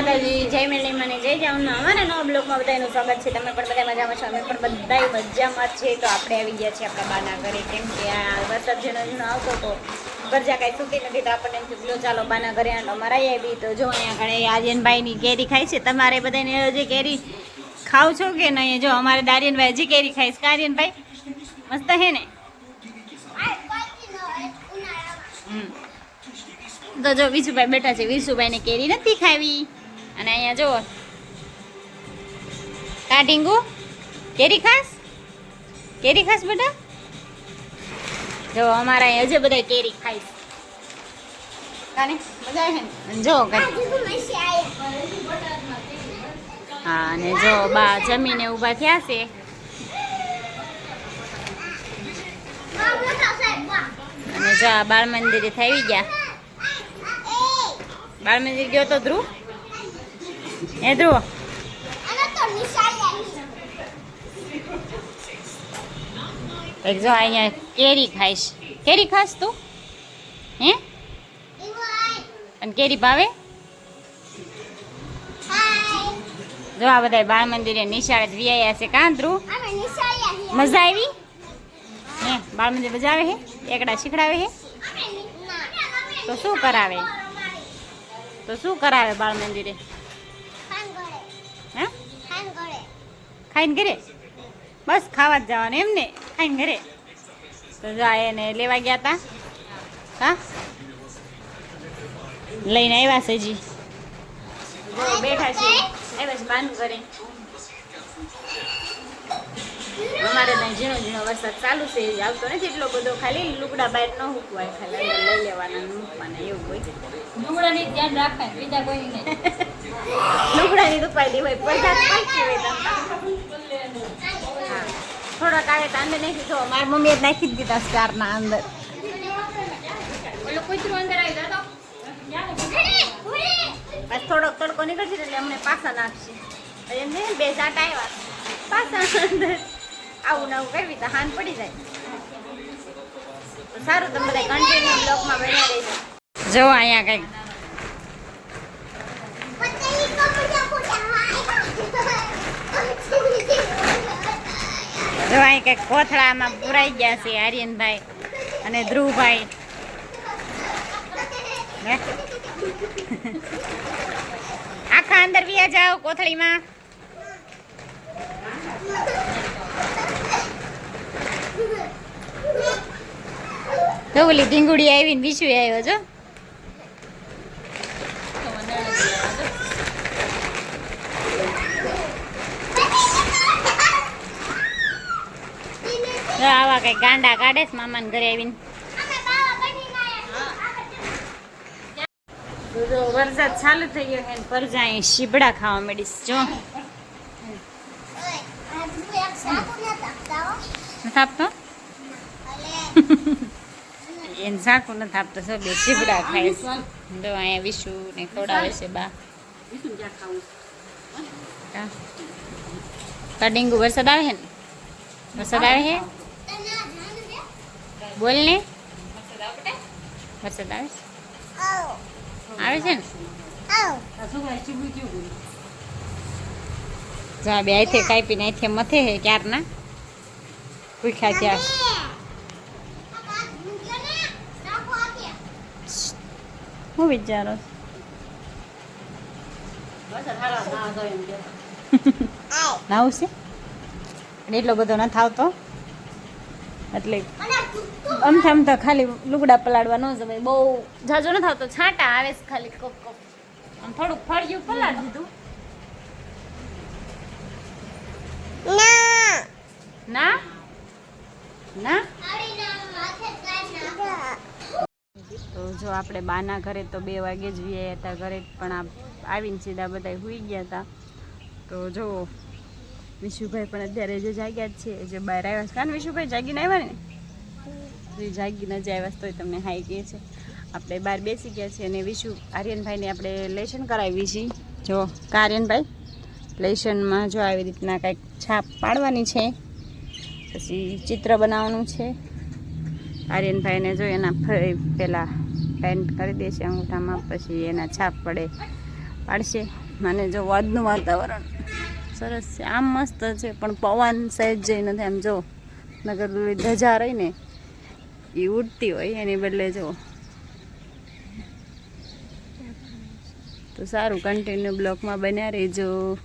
માતાજી, જય મેળી મને, જય જાઉના અમારા નવા બ્લોકમાં બધાનું સ્વાગત છે. તમે પણ બધા મજામાં છો? અમે પણ બધા મજામાં છે તો આપણે આવી ગયા છીએ આપણા બાના ઘરે. કેમ કે આ વરસાદ જેનો ઝીણો આવતો તો ગરજા કાંઈ છૂટી નથી, તો આપણને એમ ચાલો બાના ઘરે આંટો મરાઈ આવી. તો જો અહીંયા ઘણે આર્યનભાઈની કેરી ખાય છે. તમારે બધાને હજી કેરી ખાવ છો કે નહીં? જો અમારે દારિયનભાઈ હજી કેરી ખાઈશ આર્યનભાઈ, મસ્ત હે ને. તો જો વિશુભાઈ બેઠા છે. વિશુભાઈને કેરી નથી ખાવી. અને અહીંયા જુઓ. કા ઢીંગુ? કેરી ખાસ? કેરી ખાસ બેટા? જો અમારા અહીંયા હજે બધા કેરી જો હા, અને જો બા જમીને ઊભા થયા છે. અને જો આ બાળ થઈ ગયા. બાળ મંદિર ગયો તો ધ્રુવ? ધ્રુવ એક જો અહીંયા કેરી ખાઈશ. કેરી ખાસ તું? હે? અને કેરી ભાવે? જો આ બધા બાળ મંદિરે નિશાળે વિયાયા છે કાં મજા આવી? હે, બાળ મંદિર બજાવે હે? એકડા શીખડાવે હે? તો શું કરાવે? તો શું કરાવે બાળ મંદિરે? ખાઈને ઘરે. બસ ખાવા જ જવાનું એમ ને ખાઈને ઘરે. તો જાય એને લેવા ગયા તા. હા? લઈને આવ્યા છે જી બેઠા છે. આવ્યા છે બાનું ઘરે. અમારે ત્યાં ઝીણો ઝીણો વરસાદ ચાલુ છે આવતો નથી એટલો બધો. ખાલી લુગડા બહાર ન મૂકવાય ખાલી લઈ લેવાના ને મૂકવાના એવું હોય. ડુંગળાની ધ્યાન રાખવાનું બીજા કોઈ લુગડાની દુપાઈ હોય પડદા પાકી હોય થોડોક આવે તો અંદર નાખી દો મારી મમ્મીએ નાખી જ દીધા સ્ટારના અંદર. થોડોક તડકો નીકળશે એટલે અમને પાછા નાખશે. એમને બે સાટ આવ્યા પાછા અંદર. આવું ને આવું કરવી તો હાન પડી જાય. તો સારું, તમે બધા કન્ટિન્યુ બ્લોકમાં બન્યા રહેજો. જો અહીંયા કંઈક જો અહીં કોથળામાં પુરાઈ ગયા છે આર્યનભાઈ અને ધ્રુવભાઈ. આખા અંદર વ્યા જાઓ કોથળીમાં. તો ઓલી ઢીંગુડી આવીને વિશુ આવ્યો છો? આવા કઈ ગાંડા કાઢે છે મામાને ઘરે આવીને. વરસાદ ચાલુ થઈ ગયો છે પરજા અહીં શીબડા ખાવા મળીશ, જો. નથી આપતો? એને સાકું નથી આપતો શું બે શીબડા ખાય જો અહીંયા વિશુ ને ખવડાવે છે બા. કા કા વરસાદ આવે છે ને? વરસાદ આવે છે? બોલ ને વરસાદ આવે છે? આવે છે ને? જા બે આઈથે કાપીને આઈથે મથે હે ક્યારના? ભૂખ્યા ત્યાં હું વિચારો નાવું છે એટલો બધો નથી આવતો? એટલે આમ થામ તો ખાલી લુગડા પલાળવા ન જવાય. બહુ જાજો ન થતો છાંટા આવે છે ખાલી કોક કોક. આમ થોડુંક ફળિયું પલાળી દીધું. ના? ના? તો જો આપણે બાના ઘરે તો બે વાગે જ વ્યાયા હતા. ઘરે પણ આવીને સીધા બધા સુઈ ગયા હતા. તો જો વિશુભાઈ પણ અત્યારે જે જાગ્યા જ છે. જે બહાર આવ્યા છે. કારણ વિશુભાઈ, જાગીને આવ્યા ને? એ જાગીને જ આવ્યા તો તમને હાઈ કહે છે. આપણે બહાર બેસી ગયા છીએ અને વિશુ આર્યનભાઈને આપણે લેશન કરાવી છીએ જો કાર્યનભાઈ લેશનમાં જો આવી રીતના કંઈક છાપ પાડવાની છે. પછી ચિત્ર બનાવવાનું છે. આર્યનભાઈને જો એના ફરી પહેલાં પેન્ટ કરી દેશે અંગૂઠામાં, પછી એના છાપ પડે, પાડશે. મને જો વાદનું વાતાવરણ સરસ છે. આમ મસ્ત છે. પણ પવન સહેજ જઈ નથી. આમ જો, નગર ધજા રહી ને એ ઉડતી હોય એની બદલે જો. તો સારું કન્ટિન્યુ બ્લોકમાં બન્યા રહેજો.